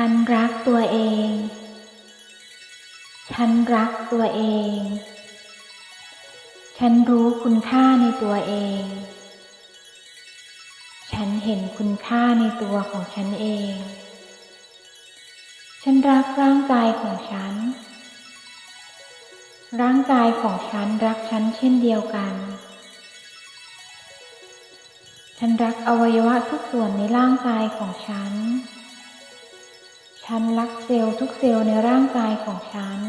ฉันรักตัวเอง ฉันรักตัวเอง ฉันรู้คุณค่าในตัวเอง ฉันเห็นคุณค่าในตัวของฉันเอง ฉันรักร่างกายของฉัน ร่างกายของฉันรักฉันเช่นเดียวกัน ฉันรักอวัยวะทุกส่วนในร่างกายของฉัน ฉันรักเซลล์ทุกเซลล์ในร่างกายของฉัน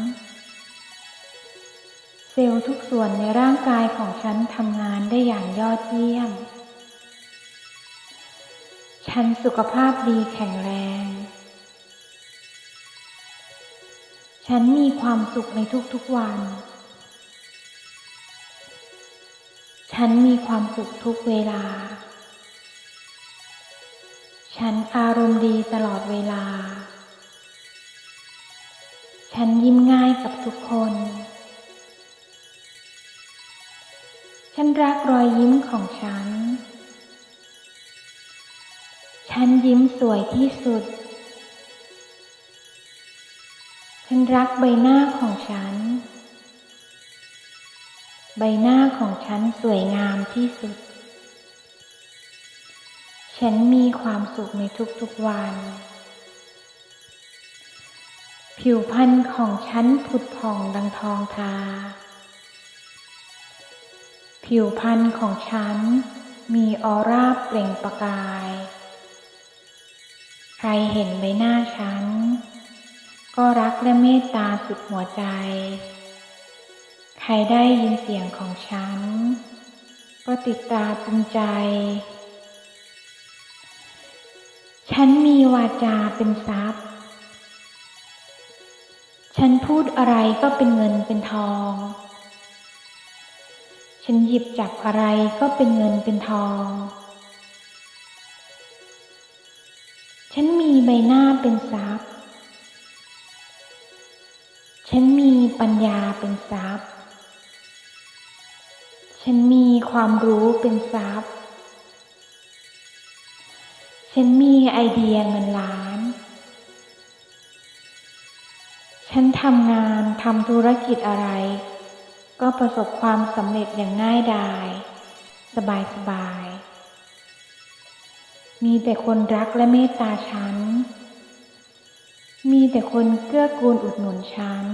เซลล์ทุกส่วนในร่างกายของฉันทำงานได้อย่างยอดเยี่ยม ฉันสุขภาพดีแข็งแรง ฉันมีความสุขในทุกๆวัน ฉันมีความสุขทุกเวลา ฉันอารมณ์ดีตลอดเวลา ฉันยิ้มง่ายกับทุกคน ฉันรักรอยยิ้มของฉัน ฉันยิ้มสวยที่สุด ฉันรักใบหน้าของฉัน ใบหน้าของฉันสวยงามที่สุด ฉันมีความสุขในทุกๆวัน ผิวพรรณของฉันผุดผ่องดังทองทา ผิวพรรณของฉันมีออร่าเปล่งประกาย ใครเห็นใบหน้าฉัน ก็รักและเมตตาสุดหัวใจ ใครได้ยินเสียงของฉัน ก็ติดตาตึงใจ ฉันมีวาจาเป็นทรัพย์ ฉันพูดอะไรก็เป็นเงินเป็นทอง ฉันหยิบจับอะไรก็เป็นเงินเป็นทอง ฉันมีใบหน้าเป็นทรัพย์ ฉันมีปัญญาเป็นทรัพย์ ฉันมีความรู้เป็นทรัพย์ ฉันมีไอเดียเงินำงานทำธุรกิจอะไร ก็ประสบความสำเร็จอย่างง่ายดาย สบายสบาย มีแต่คนรักและเมตตาฉัน มีแต่คนเกื้อกูลอุดหนุนฉัน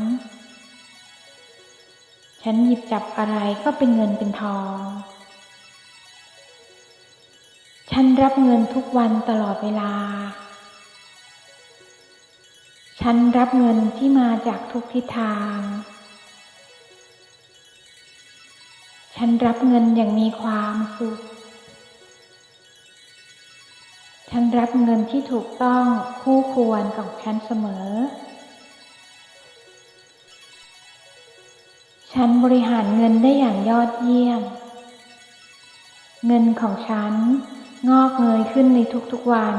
ฉันหยิบจับอะไรก็เป็นเงินเป็นทอง ฉันรับเงินทุกวันตลอดเวลา ฉันรับเงินที่มาจากทุกทิศทาง ฉันรับเงินอย่างมีความสุข ฉันรับเงินที่ถูกต้องคู่ควรของฉันเสมอ ฉันบริหารเงินได้อย่างยอดเยี่ยม เงินของฉันงอกเงยขึ้นในทุกๆวัน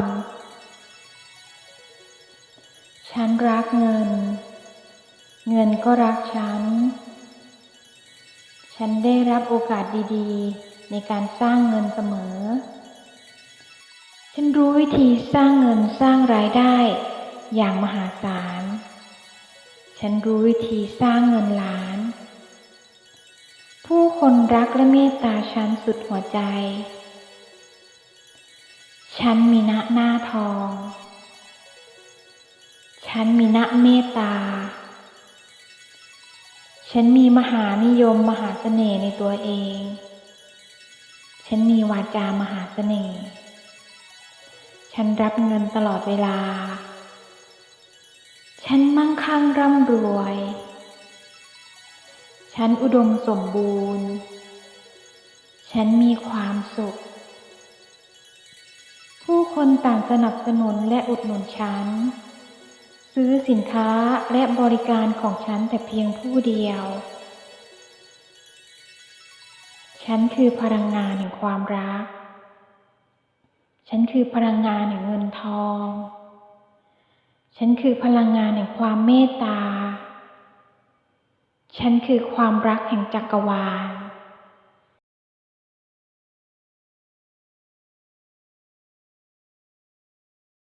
ฉันรักเงิน เงินก็รักฉัน ฉันได้รับโอกาสดีๆ ในการสร้างเงินเสมอ ฉันรู้วิธีสร้างเงินสร้างรายได้อย่างมหาศาล ฉันรู้วิธีสร้างเงินล้าน ผู้คนรักและเมตตาฉันสุดหัวใจ ฉันมีหน้าหน้าทอง ฉันมีหน้าเมตตา ฉันมีมหานิยมมหาเสน่ห์ในตัวเอง ฉันมีวาจามหาเสน่ห์ ฉันรับเงินตลอดเวลา ฉันมั่งคั่งร่ำรวย ฉันอุดมสมบูรณ์ ฉันมีความสุข ผู้คนต่างสนับสนุนและอุดหนุนฉัน ซื้อสินค้าและบริการของฉันแต่เพียงผู้เดียว ฉันคือพลังงานแห่งความรัก ฉันคือพลังงานแห่งเงินทอง ฉันคือพลังงานแห่งความเมตตา ฉันคือความรักแห่งจักรวาล